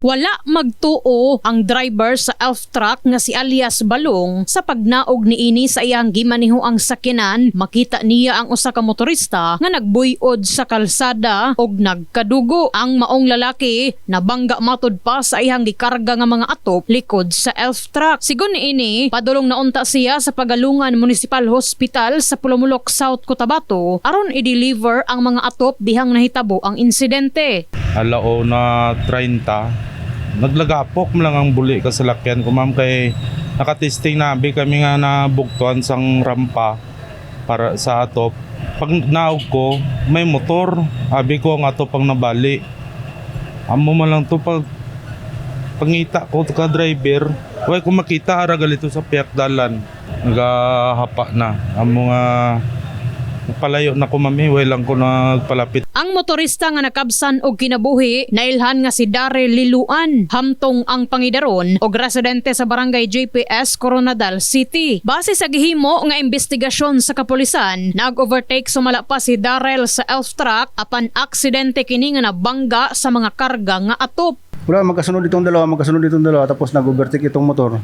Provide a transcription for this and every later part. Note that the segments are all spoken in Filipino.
Wala magtuo ang driver sa elf truck nga si alias Balong sa pagnaog ni ini sa iyang gimaniho ang sakyanan makita niya ang usa ka motorista nga nagbuyod sa kalsada og nagkadugo. Ang maong lalaki nabangga matud pa sa iyang gikarga nga mga atop likod sa elf truck. Sigon ini padulong naunta siya sa Pagalungan Municipal Hospital sa Pulumulok South Cotabato. Aron i-deliver ang mga atop dihang nahitabo ang insidente. Alao na 30 naglagapok lang ang buli ka sa lakyan ko ma'am kay nakatesting nabi kami nga nabugtuan sang rampa para sa atop pag naog ko may motor. Abi ko ang atop ang nabali. Amo man lang to pag pangita ko ka driver. Way ko makita ara galito sa piyak dalan. Nagahapa na. Amo nga palayo na ko mami lang ko nagpalapit Ang motorista nga nakabsan og kinabuhi nailhan nga si Daryl Liluan hamtong ang pangidaron og residente sa barangay JPS Coronadal City. Base sa gihimo nga investigasyon sa kapulisan, nag-overtake sumala pa si Daryl sa elf truck apan aksidente kini nga nabangga sa mga karga nga atop. Wala, magkasunod itong dalawa, magkasunod itong dalawa, tapos nag-overtake itong motor.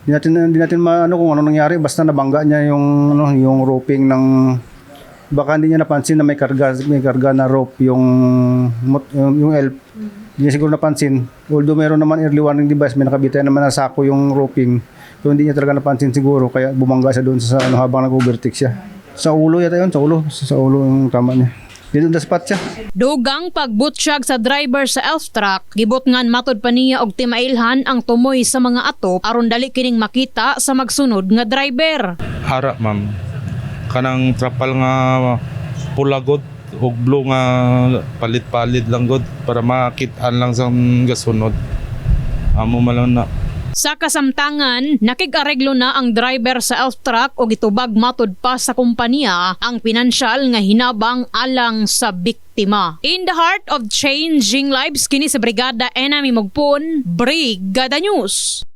Hindi natin, hindi natin maano kung ano nangyari, basta nabangga niya yung, ano, yung roping ng, baka hindi niya napansin na may karga, may karga na rope yung, yung, yung elf. Hindi niya siguro napansin. Although meron naman early warning device, may nakabitay naman na sako yung roping. So hindi niya talaga napansin siguro, kaya bumangga siya doon sa ano, habang nag-overtake siya. Sa ulo yata yun, sa ulo. Sa ulo yung tama niya. Dito na spot siya. Dugang pagbutsyag sa driver sa elf truck, gibot ngan matod pa niya og timailhan ang tumoy sa mga atop aron dali kining makita sa magsunod nga driver. Hara, ma'am. Kanang trapal nga pulagod ug blue nga palit-palit lang god para makitaan lang sa gasunod. Amo man lang na Sa kasamtangan, nakig-areglo na ang driver sa elf truck o gitubag matod pa sa kumpanya ang pinansyal nga hinabang alang sa biktima. In the heart of changing lives kini sa Brigada Enemy Mugpon, Brigada News.